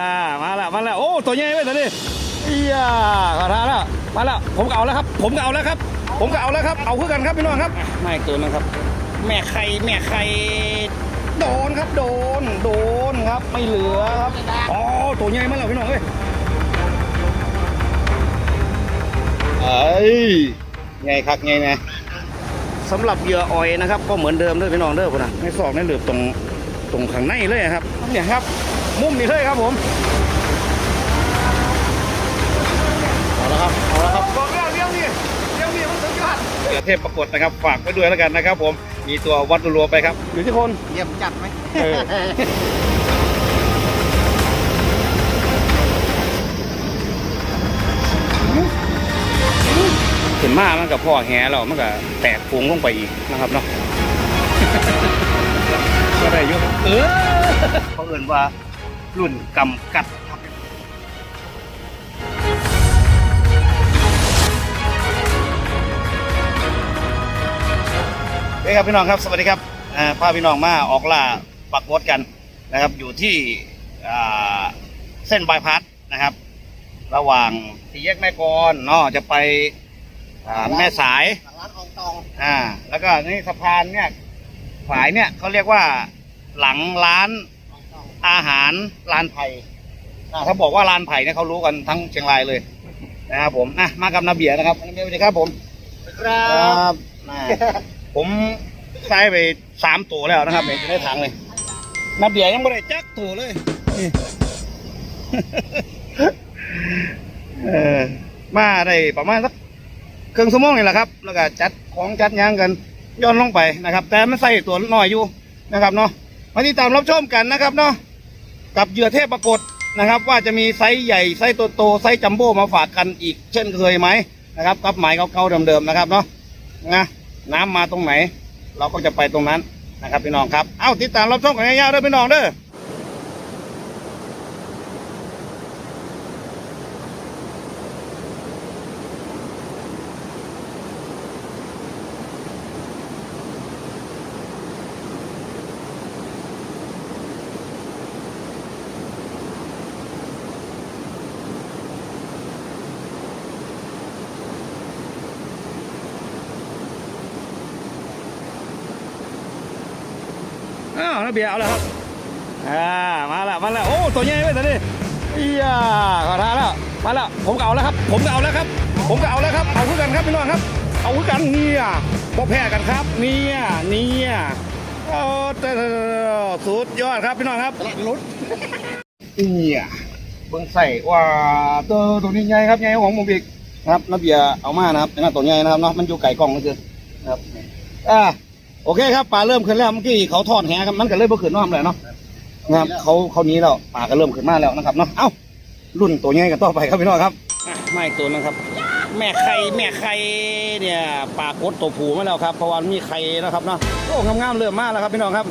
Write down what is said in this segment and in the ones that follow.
อ่ามาแล้วมาแล้วโอ้ตัวใหญ่เว้ยตัวนี้อียาขอทานแล้วมาแล้วผมก็เอาแล้วครับ ผมก็เอาแล้วครับ ผมก็เอาแล้วครับ เอาคือกันครับพี่น้องครับไม่อีกตัวนึงครับ แม่ไข่แม่ไข่โดนครับโดนโดนครับไม่เหลือครับอ๋อตัวใหญ่มาแล้วพี่น้องเอ้ยเอ้ยไงคักไงนะสำหรับเหยื่อออยนะครับ ก็เหมือนเดิมเด้อพี่น้องเด้อพุ่นนะไม่สอกไม่เหลือบตรงตรงข้างในเลยครับเนี่ยครับ มุมนี้เลยครับผมเอาละครับเอาละครับบอกแล้วเลี้ยงนี่เลี้ยงนี่มันสุดยอดเสือเทพปรากฏนะครับฝากไว้ด้วยแล้วกันนะครับ ผมมีตัววัดรัวๆไปครับ อยู่ที่คนเยี่ยมจัดไหมเออขึ้นมามันกับพ่อแห่เรามันก็แตกฟูงลงไปอีกนะครับเนาะก็ได้อยุเออเขาเอื่นว่า รุ่นกำกัดครับเฮ้ยครับพี่น้องครับสวัสดีครับอ่าพาพี่น้องมาออกล่าปักวดกันนะครับ อยู่ที่อ่าเส้นบายพัดนะครับ ระหว่างสี่แยกแม่กลอนเนาะจะไปอ่าแม่สายหลังร้านอองตองอ่าแล้วก็นี่สะพานเนี่ยฝายเนี่ยเขาเรียกว่าหลังร้าน อองตองอาหารลานไผ่อ่าถ้าบอกว่าลานไผ่เนี่ยเขารู้กันทั้งเชียงรายเลยนะครับผมอะมากับนาเบียนะครับนาเบียสวัสดีครับผมครัครับบมาผมใช้ไปสามตัวแล้วนะครับเนี่ยจะได้ถังเลยนาเบียยังไม่ได้จักตัวเลยนี่เออมาได้ประมาณสักครึ่งชั่วโมงนี่แหละครับ แล้วก็จัดของจัดหยางกันย้อนลงไปนะครับ แต่มันใส่ตัวน้อยอยู่นะครับเนาะมาติดตามรับชมกันนะครับเนาะ กับเหยื่อเทพปรากฏนะครับ ว่าจะมีไซส์ใหญ่ไซส์โตๆไซส์จัมโบ้มาฝากกันอีก เช่นเคยไหมนะครับกับหมายเก่าๆเดิมๆนะครับเนาะนะน้ำมาตรงไหน เราก็จะไปตรงนั้นนะครับพี่น้องครับ เอ้าติดตามรับชมกันยาวๆเด้อพี่น้องเด้อ เบียร์เอาแล้วครับอ่ามาแล้วมาแล้วโอ้ตัวใหญ่เว้ยตัวนี้อียาขอทานแล้วมาแล้วผมก็เอาแล้วครับ ผมก็เอาแล้วครับ ผมก็เอาแล้วครับเอาคู่กันครับพี่น้องครับ เอาคู่กันเนี่ยบ่แพ้กันครับ เนี่ยเนี่ยโอ้สุดยอดครับพี่น้องครับลุ้นเนี่ยเบิ้งใส่ว่าตัวตัวนี้ใหญ่ครับใหญ่ของผมอีกนะครับระเบียร์เอามานะครับแต่น่าตัวใหญ่นะครับเนาะมันอยู่ไก่กล่องก็คือนะครับอ่า โอเคครับปลาเริ่มขึ้นแล้วเมื่อกี้เขาทอดแหกันมันก็เลยบ่ขึ้นน้อมเลยเนาะนะครับเขาเขาหนี้แล้วปลาก็เริ่มขึ้นมาแล้วนะครับเนาะเอ้ารุ่นตัวใหญ่กันต่อไปครับพี่น้องครับไม่ตัวนะครับ แม่ไข่แม่ไข่เนี่ยปลากดตัวผูมาแล้วครับเพราะว่ามีไข่นะครับเนาะโอ้งามๆเริ่มมาแล้วครับพี่น้องครับ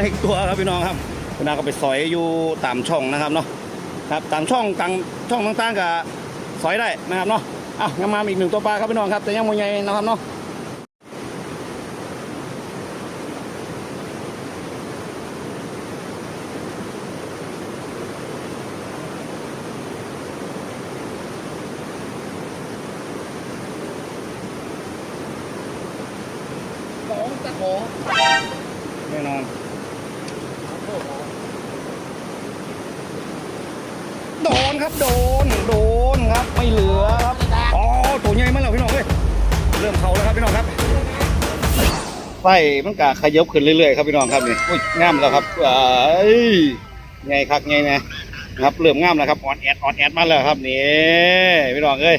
ตัวมาอีกตัวครับพี่น้องครับคุณนาก็ไปสอยอยู่ตามช่องนะครับเนาะครับตามช่องต่างช่องต่างๆก็สอยได้นะครับเนาะอะงามๆอีกหนึ่งตัวปลาครับพี่น้องครับแต่ยังมวยใหญ่นะครับเนาะสองตะโขแน่นอน โดน ครับโดนโดนครับไม่เหลือครับอ๋อตัวใหญ่มากแล้วพี่น้องเว้ยเริ่มเขาแล้วครับพี่น้องครับไฟมันกะขยับขึ้นเรื่อยๆครับพี่น้องครับนี่อุ้ยงามแล้วครับเอ้ยไงคักไงนะครับเริ่มงามแล้วครับอ่อนแอดอ่อนแอดมาแล้วครับนี่พี่น้องเอ้ย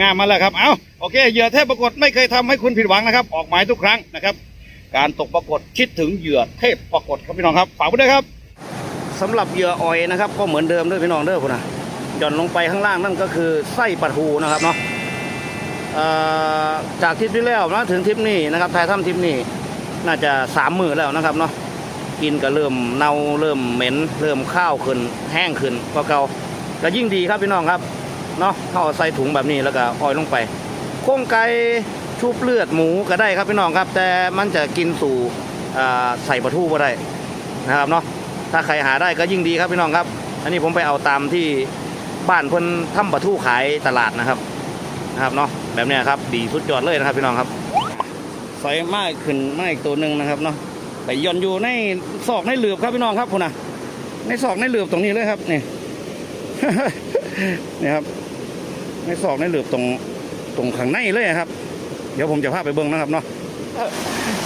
งามๆมาแล้วครับเอาโอเคเหยื่อเทพปรากฏไม่เคยทำให้คุณผิดหวังนะครับ ออกหมายทุกครั้งนะครับ การตกปรากฏคิดถึงเหยื่อเทพปรากฏครับพี่น้องครับฝากไว้ด้วยครับสำหรับเหยื่อออยนะครับ ก็เหมือนเดิมด้วยพี่น้องเด้อคุณนะ หย่อนลงไปข้างล่างนั่นก็คือไส้ปลาทูนะครับเนาะจากทริปที่แล้วนะถึงทริปนี้นะครับถ่ายทำทริปนี้น่าจะสามมือแล้วนะครับเนาะกินก็เริ่มเน่าเริ่มเหม็น เริ่มข้าวขึ้น แห้งขึ้นกว่าเก่าก็ยิ่งดีครับพี่น้องครับเนาะเข้าใส่ถุงแบบนี้แล้วก็อ้อยลงไปโครงไก่ชุบเลือดหมูก็ได้ครับพี่น้องครับ แต่มันจะกินสู่ใส่ปลาทูก็ได้นะครับเนาะถ้าใครหาได้ก็ยิ่งดีครับพี่น้องครับ อันนี้ผมไปเอาตามที่ บ้านเพิ่นทำปลาทูขายตลาดนะครับนะครับเนาะแบบนี้ครับ ดีสุดยอดเลยนะครับพี่น้องครับไฟไหม้ขึ้นไม้อีกตัวหนึ่งนะครับเนาะไปย่อนอยู่ในซอกในเหลือบครับพี่น้องครับคุณนะในซอกในเหลือบตรงนี้เลยครับนี่นี่ครับในซอกในเหลือบตรงตรงข้างในเลยครับ เดี๋ยวผมจะพาไปเบิ้งนะครับเนาะ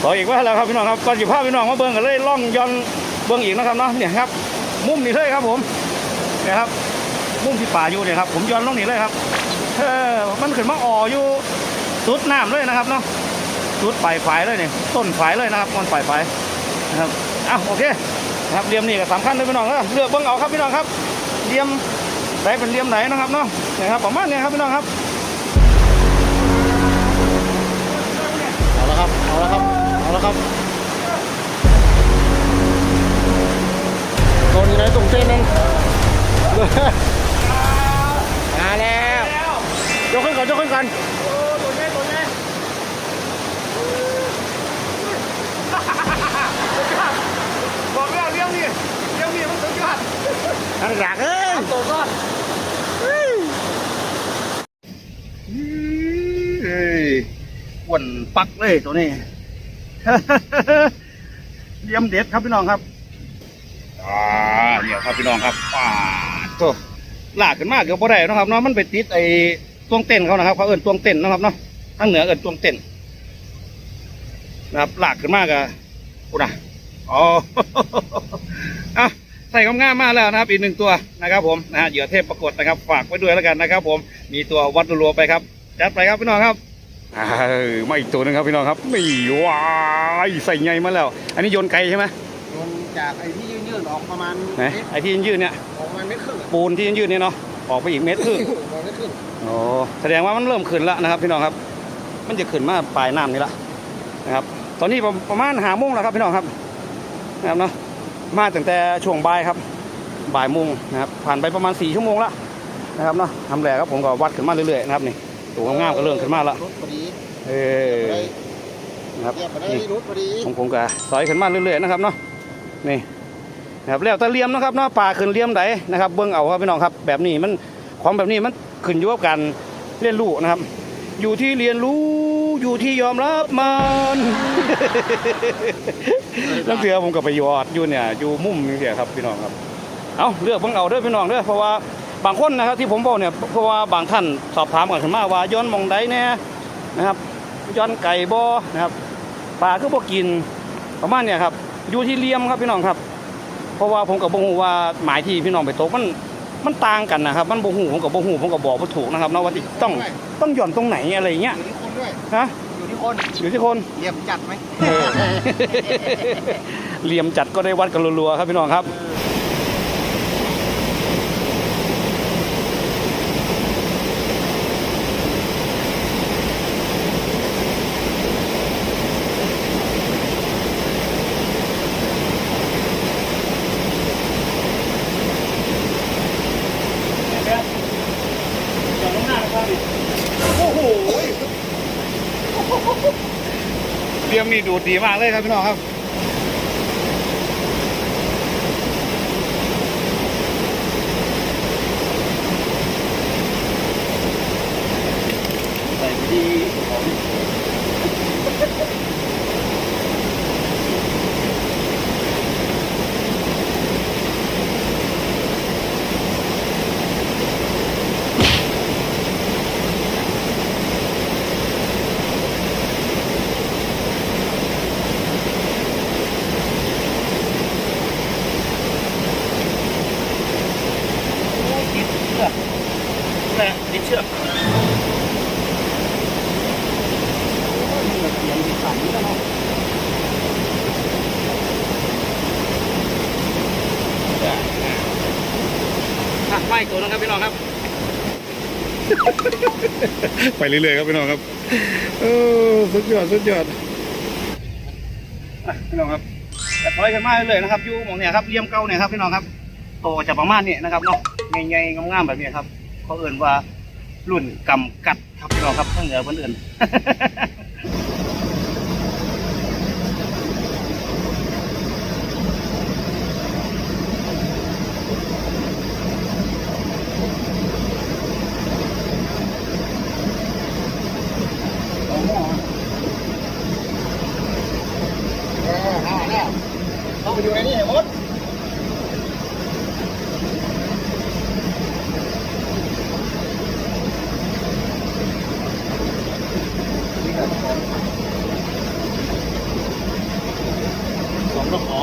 ต่ออีกว่าแล้วครับพี่น้องครับก่อนจะพาพี่น้องมาเบิ้งกันเลยล่องย้อนเบิ้งอีกนะครับเนาะเนี่ยครับ มุมนี้เลยครับผมนี่ยครับ มุมที่ป่าอยู่เนี่ยครับผมย้อนลงนี่เลยครับเออมันขึ้นมาอ่ออยู่สุดน้ำเลยนะครับเนาะชุดปลายฝายเลยเนี่ยต้นฝายเลยนะครับมันปลายฝายนะครับอ้าวโอเคนะครับเหลี่ยมนี่ก็สำคัญเลยพี่น้องนะเลือกเบิ้งเอาครับพี่น้องครับเหลี่ยมไหนเป็นเหลี่ยมไหนนะครับเนาะนะครับประมาณนี้ครับพี่น้องครับเอาละครับเอาละครับเอาละครับโดนยู่ไหนตรงเส้นนึงมาแล้วยกขึ้นก่ อนยกขึ้นก่อนตัวนี้ตัวนี้บอกแล้วเลี้ยงนี่เลี้ยงนี่มันสุดยอดทั้งหลักเอ้ยตัวก็เฮ้ยอ้วนปักเลยตัวนี้เยี่ยมเด็ดครับพี่น้องครับอ่าเดี๋ยวครับพี่น้องครับป่าโตลากขึ้นมากเกือบพอได้เนาะครับเนาะมันไปติดไอ้ ตวงเต้นเขานะครับเขาเอิ้นตวงเต้นเนาะครับเนาะทางเหนือเอิ้นตวงเต้นนะครับลากขึ้นมากอะอุนะอ๋ออะใส่งามๆมาแล้วนะครับ อีกหนึ่งตัวนะครับ ผมนะฮะเหยื่อเทพปรากฏนะครับ ฝากไว้ด้วยแล้วกันนะครับ ผมมีตัววัดรัวๆไปครับจัดไปครับพี่น้องครับอ่ามาอีกตัวหนึงครับพี่น้องครับนี่ว้ายใส่ใหญ่มาแล้ว อันนี้โยนไกลใช่ไหมลงจากไอ้ที่ยื่นๆออกประมาณไหนเมตรไอ้ที่ยืนๆเนี่ยออกประมาณเมตรครึ่งอะปูนที่ยืนๆเนี่ยเนาะ ออกไปอีกเมตรครึ่งออกเมตรครึ่งโอ้แสดงว่ามันเริ่มขึ้นแล้วนะครับ พี่น้องครับ มันจะขึ้นมาปลายน้ำนี่ละนะครับ ตอนนี้ประประมาณหาโมงแล้วครับพี่น้องครับนะครับเนาะมาตั้งแต่ช่วงบ่ายครับ บ่ายโมงนะครับ ผ่านไปประมาณสี่ชั่วโมงละนะครับเนาะทำแหลกครับผมก็วัดขึ้นมาเรื่อยๆนะครับนี่ตัวงามๆก็เริ่มขึ้นมาละรถพอดีเออนะครับเรียบไปได้นี่รถพอดีผมผมก็สอยขึ้นมาเรื่อยๆนะครับเนาะนี่ นะครับแล้วแตะเลียมนะครับเนาะป่าขึ้นเลียมใดนะครับเบิ้งเอาครับพี่น้องครับแบบนี้มันของแบบนี้มันขึ้นอยู่กับการเรียนรู้นะครับ อยู่ที่เรียนรู้อยู่ที่ยอมรับมันแล้วเสือผมก็ไปยอดอยู่เนี่ยอยู่มุมนี่เสียครับพี่น้องครับเอาเลือกเบิ่งเอาเด้อพี่น้องเด้อเพราะว่าบางคนนะครับที่ผมบอกเนี่ยเพราะว่าบางท่านสอบถามกันขึ้นมาว่าย้อนหมองใดแน่นะครับย้อนไก่บ่นะครับปลาคือบ่กินประมาณเนี่ยครับอยู่ที่เลียมครับพี่น้องครับ เพราะว่าผมกับบ่ฮู้ว่าหมายที่พี่น้องไปตกมันมันต่างกันนะครับ มันบ่ฮู้ผมกับบ่ฮู้ผมก็บอกบ่ถูกนะครับเนาะว่าที่ต้องต้องหย่อนตรงไหนอะไรอย่างเงี้ยอยู่ที่คนด้วยฮะอยู่ที่คนอยู่ที่คนเรียบจัดไหมเออเหลี่ยมจัดก็ได้วัดกันรัวๆครับพี่น้องครับูดดีมากเลยครับพี่น้องครับ ชื่อไม่ตัวนะครับพี่น้องครับ ไปเรื่อยๆครับพี่น้องครับสุดยอดสุดยอดพี่น้องครับแต่ถอยกันมาเลยนะครับยู่มองเนี่ยครับเลี่ยมเก้าเนี่ยครับพี่น้องครับโตจะประมาณนี่ยนะครับเนาะง่ายๆงามๆแบบนี้ครับเขาเอื่นว่า รุ่นกำกัดครับพี่น้องครับทั้งเหนือเพื่อนเอื่น เออห้าแล้ว เขาไปอยู่ในนี้เห็นหมด สองตะขอ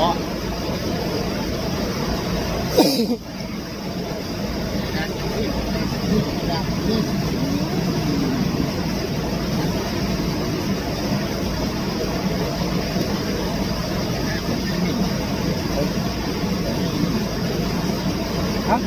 ครับ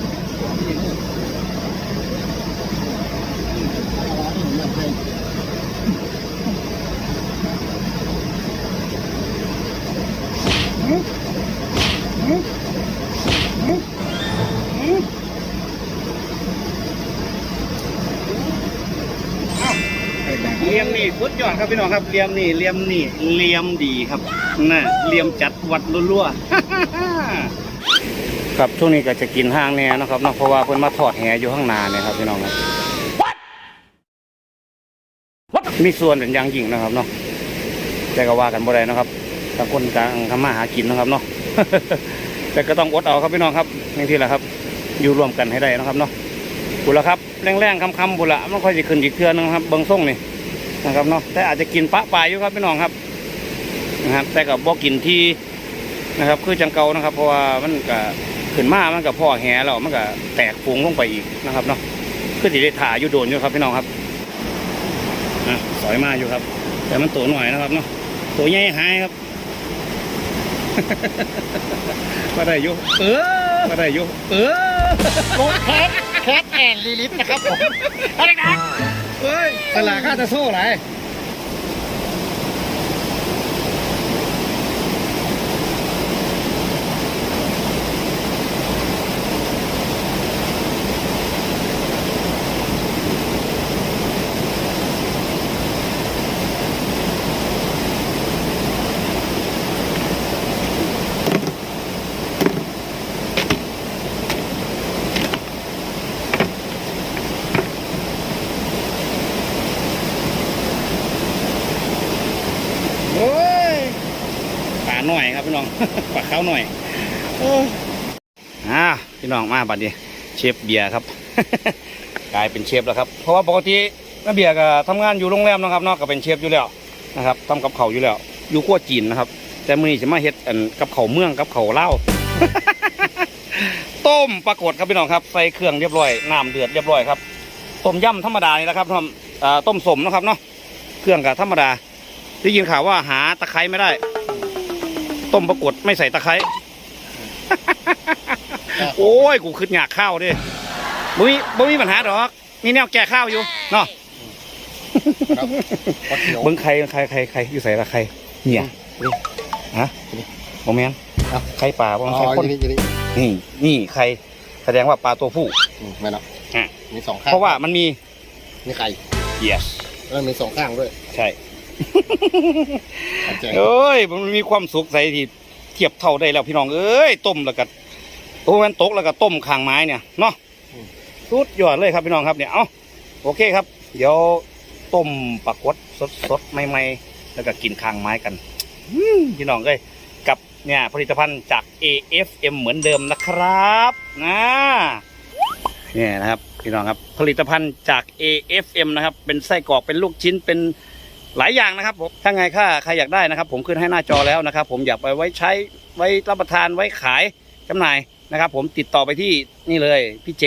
เลียมนี่สุดย อดครับพี่น้องครับเลียมนี่เลียมนี่เลียมดีครับน่ะเลียมจัดวัดรั่วๆครับช่วงนี้ก็จะกินห้างเนี่ยนะครับเนาะเพราะว่าเพิ่นมาถอดแหอยู่ข้างหน้าเนี่ยครับพี่น้องครับมีส่วนเป็นอย่างยิ่งนะครับเนาะแต่ก็ว่ากันบ่ได้นะครับต่างคนต่างทำมาหากินนะครับเนาะแต่ก็ต้องอดเอาครับพี่น้องครับนี่ที่แหละครับ อยู่ร่วมกันให้ได้นะครับเนาะบุละครับแรงๆคำๆบุละมันค่อยจะขึ้นอีกเทือนึงครับเบิ้งส่งนี่ นะครับเนาะแต่อาจจะกินปะปลายอยู่ครับพี่น้องครับนะครับแต่กับบ่กินที่นะครับ คือจังเกานะครับ เพราะว่ามันก็ขึ้นมามันกับพ่อแหแล้วมันก็แตกฟูงลงไปอีกนะครับเนาะคือสิได้ถ่าอยู่โดนอยู่ครับพี่น้องครับอะสอยมาอยู่ครับ แต่มันตัวหน่อยนะครับเนาะตัวใหญ่หายครับมาได้อยู่เออมาได้อยู่เออรถแคทแคทแอนลิลิตนะครับผมอะไรนะ เฮ้ยตลาดข้าจะโซ่ไรโอ้ยปลาหน่อยครับพี่น้อง ปลาเขาหน่อยอ่าพี่น้องมาบัดนี้เชฟเบียร์ครับ กลายเป็นเชฟแล้วครับ เพราะว่าปกติน้าเบียร์ก็ทำงานอยู่โรงแรมนะครับเนาะก็เป็นเชฟอยู่แล้วนะครับทำกับเขาอยู่แล้ว อยู่ขั้วจีนนะครับ แต่มื้อนี้จะมาเฮ็ดกับเขาเมืองกับเขาเล่าต้มปรากฏครับพี่น้องครับใส่เครื่องเรียบร้อยน้ำเดือดเรียบร้อยครับต้มยำธรรมดานี่นะครับทำอ่าต้มสมนะครับเนาะเครื่องกับธรรมดาได้ยินข่าวว่าหาตะไคร้ไม่ได้ ต้มปรากฏไม่ใส่ตะไคร้ โอ้ย กูขึ้นอยากข้าวดิบ่มีบ่มีปัญหาดอกมีแนวแก้ข้าวอยู่เนาะปลาเขียว เบิ้งใครใครใครใครอยู่ใส่ละใครเนี่ยฮะโมเมนใครป่าบ่อ๋ใครอคนยี่นี่ยี่นี่นี่ นี่ใครแสดงว่าปลาตัวผู้ อืมไม่หรอกอะ มีสองข้างเพราะว่ามันมี มีไข่ yes แล้วมีสองข้างด้วย ใช่ เข้าใจเอ้ยมันมีความสุขใส่ที่เทียบเท่าได้แล้วพี่น้องเอ้ยต้มแล้วก็โอ้มันตกแล้วก็ต้มข้างไม้เนี่ยเนาะสุดยอดเลยครับพี่น้องครับเนี่ยเอาโอเคครับ เดี๋ยวต้มปลากดสดสดๆใหม่ๆแล้วก็กินข้างไม้กันอืมพี่น้องเอ้ยกับเนี่ยผลิตภัณฑ์จาก AFM เหมือนเดิมนะครับนะเนี่ยนะครับพี่น้องครับผลิตภัณฑ์จาก AFM นะครับ เป็นไส้กรอกเป็นลูกชิ้นเป็น หลายอย่างนะครับผมถ้าไงค่าใครอยากได้นะครับ ผมขึ้นให้หน้าจอแล้วนะครับ ผมอยากไปไว้ใช้ไว้รับประทานไว้ขายจำหน่ายนะครับ ผมติดต่อไปที่นี่เลยพี่เจ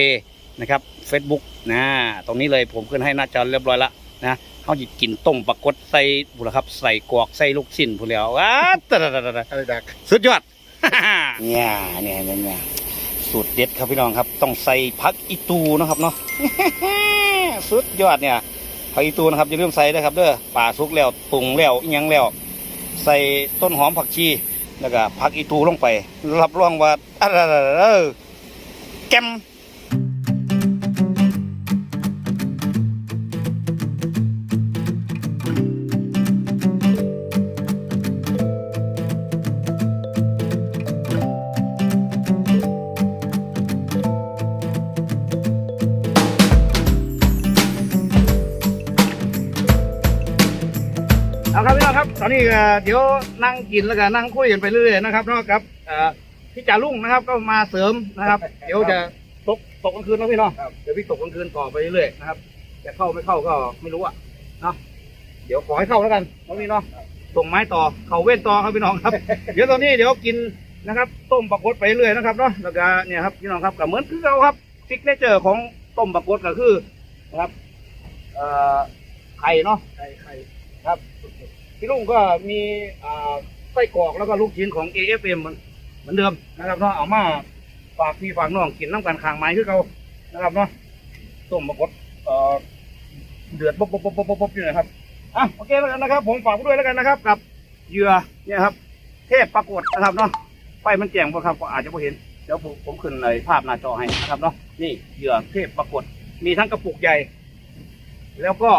นะครับ Facebook นะตรงนี้เลยผมขึ้นให้หน้าจอเรียบร้อยละนะเขาหยิบกินต้มปลากดใส่บุรครับใส่กวอกใส่ลูกชิ้นพูดแล้วว้าตะตะตะตะอะไรดักสุดยอดเนี่ยเนี่ยเนี่ยเนี่ยสูตรเด็ดครับพี่น้องครับ ต้องใส่ผักอีตูนะครับเนาะสุดยอดเนี่ย ผักอีตูนะครับอย่าลืมใส่นะครับเด้อป่าสุกแล้วปรุงแล้วอิหยังแล้ว ใส่ต้นหอมผักชีแล้วก็ผักอีตูลงไป รับรองว่าอะไรแกม น้องครับตอนนี้ก็เดี๋ยวนั่งกินแล้วก็นั่งคุยกันไปเรื่อยๆนะครับเนาะครับเอ่อพี่จ่าลุงนะครับก็มาเสริมนะครับ เดี๋ยวจะตกตกกลางคืนนะพี่เนาะเดี๋ยวพี่ตกกลางคืนต่อไปเรื่อยๆนะครับจะเข้าไม่เข้าก็ไม่รู้อะเนาะเดี๋ยวขอให้เข้าแล้วกันน้องพี่เนาะส่งไม้ต่อเขาเว้นต่อครับพี่น้องครับ เดี๋ยวตอนนี้เดี๋ยวกินนะครับต้มปลากดไปเรื่อยๆนะครับเนาะแล้วก็เนี่ยครับพี่น้องครับก็เหมือนคือเราครับซิกเนเจอร์ของต้มปลากดก็คือนะครับเอ่อไข่เนาะไข่ไข่ครับ พี่ลุงก็มีไส้กรอกแล้วก็ลูกชิ้นของ AFM เหมือนเหมือนเดิมนะครับเนาะเอามาฝากพี่ฝากน้องกินน้ำกันคางไม้คือเขานะครับเนาะต้มมะกดเดือดป๊บป๊บป๊บป๊บป๊บป๊บอยู่นะครับอะโอเคแล้วกันนะครับ ผมฝากด้วยแล้วกันนะครับ กับเหยื่อเนี่ยครับ เทพปรากฏนะครับเนาะไฟมันแจ่งป่ะครับก็อาจจะไม่เห็นเดี๋ยวผมขึ้นในภาพหน้าจอให้นะครับเนาะนี่เหยื่อเทพปรากฏ มีทั้งกระปุกใหญ่ แล้วก็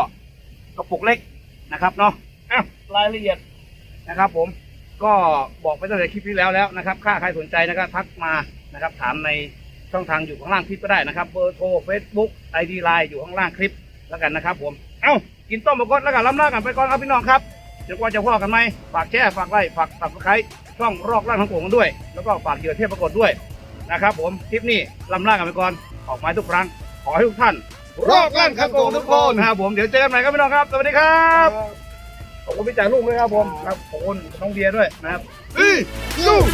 กระปุกเล็กนะครับเนาะอะ รายละเอียดนะครับผมก็บอกไปตั้งแต่คลิปที่แล้วแล้วนะครับถ้าใครสนใจนะครับทักมานะครับ ถามในช่องทางอยู่ข้างล่างคลิปก็ได้นะครับเบอร์โทรเฟซบุ๊กไอดีไลน์อยู่ข้างล่างคลิปแล้วกันนะครับ ผมเอ้ากินต้มมะกดแล้วกันล้ำหน้ากันไปก่อนครับพี่น้องครับเดี๋ยวว่าจะพ่อกันไหมฝากแชร์ฝากไลค์ฝากสับสไครต์ช่องรอกล่างของโขงกันด้วย แล้วก็ฝากเหยื่อเทพปรากฏด้วยนะครับ ผมคลิปนี้ล้ำหน้ากันไปก่อนออกไม้ทุกครั้งขอให้ทุกท่านรอกลั่นข้างโขงทุกคนนะครับผมเดี๋ยวเจอกันใหม่ครับพี่น้องครับสวัสดีครับ ขอบคุณพี่จ่าลุงด้วยครับผมครับขอบคุณน้องเบียร์ด้วยนะครับอีลุง